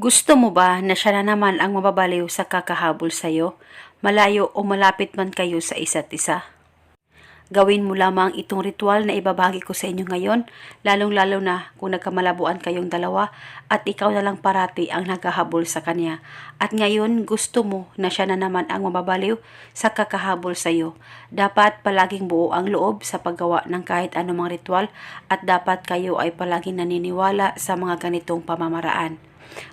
Gusto mo ba na siya na naman ang mababaliw sa kakahabol sa'yo, malayo o malapit man kayo sa isa't isa? Gawin mo lamang itong ritual na ibabagi ko sa inyo ngayon, lalong-lalo na kung nagkamalabuan kayong dalawa at ikaw na lang parati ang naghahabol sa kanya. At ngayon gusto mo na siya na naman ang mababaliw sa kakahabol sa iyo. Dapat palaging buo ang loob sa paggawa ng kahit anumang ritual at dapat kayo ay palaging naniniwala sa mga ganitong pamamaraan.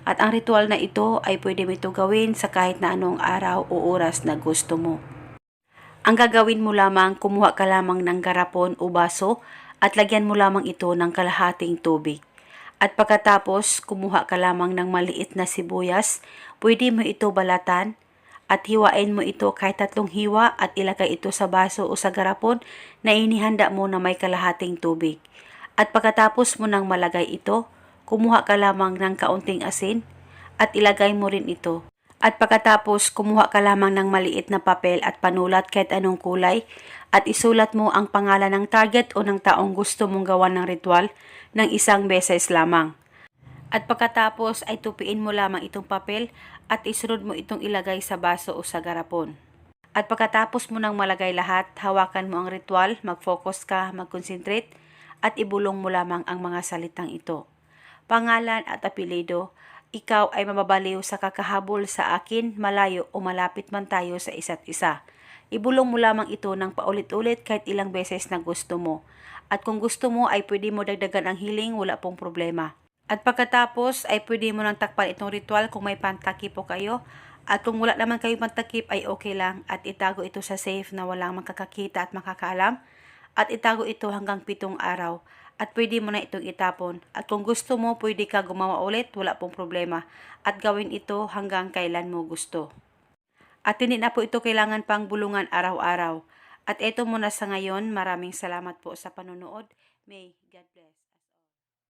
At ang ritual na ito ay pwede mo ito gawin sa kahit na anong araw o oras na gusto mo. Ang gagawin mo lamang, kumuha ka lamang ng garapon o baso at lagyan mo lamang ito ng kalahating tubig. At pagkatapos, kumuha ka lamang ng maliit na sibuyas, pwede mo ito balatan at hiwain mo ito kahit tatlong hiwa at ilagay ito sa baso o sa garapon na inihanda mo na may kalahating tubig. At pagkatapos mo nang malagay ito, kumuha ka lamang ng kaunting asin at ilagay mo rin ito. At pagkatapos, kumuha ka lamang ng maliit na papel at panulat kahit anong kulay at isulat mo ang pangalan ng target o ng taong gusto mong gawan ng ritual ng isang beses lamang. At pagkatapos ay tupiin mo lamang itong papel at isunod mo itong ilagay sa baso o sa garapon. At pagkatapos mo nang malagay lahat, hawakan mo ang ritual, mag-focus ka, mag-concentrate, at ibulong mo lamang ang mga salitang ito. Pangalan at apelido, ikaw ay mababaliw sa kakahabol sa akin, malayo o malapit man tayo sa isa't isa. Ibulong mo lamang ito ng paulit-ulit kahit ilang beses na gusto mo. At kung gusto mo ay pwede mo dagdagan ang healing, wala pong problema. At pagkatapos ay pwede mo nang takpan itong ritual kung may pantakip po kayo. At kung wala naman kayo pantakip ay okay lang at itago ito sa safe na walang makakakita at makakaalam. At itago ito hanggang pitong araw. At pwede mo na itong itapon. At kung gusto mo, pwede ka gumawa ulit, wala pong problema. At gawin ito hanggang kailan mo gusto. At hindi na po ito kailangan pang bulungan araw-araw. At ito muna sa ngayon, maraming salamat po sa panonood. May God bless.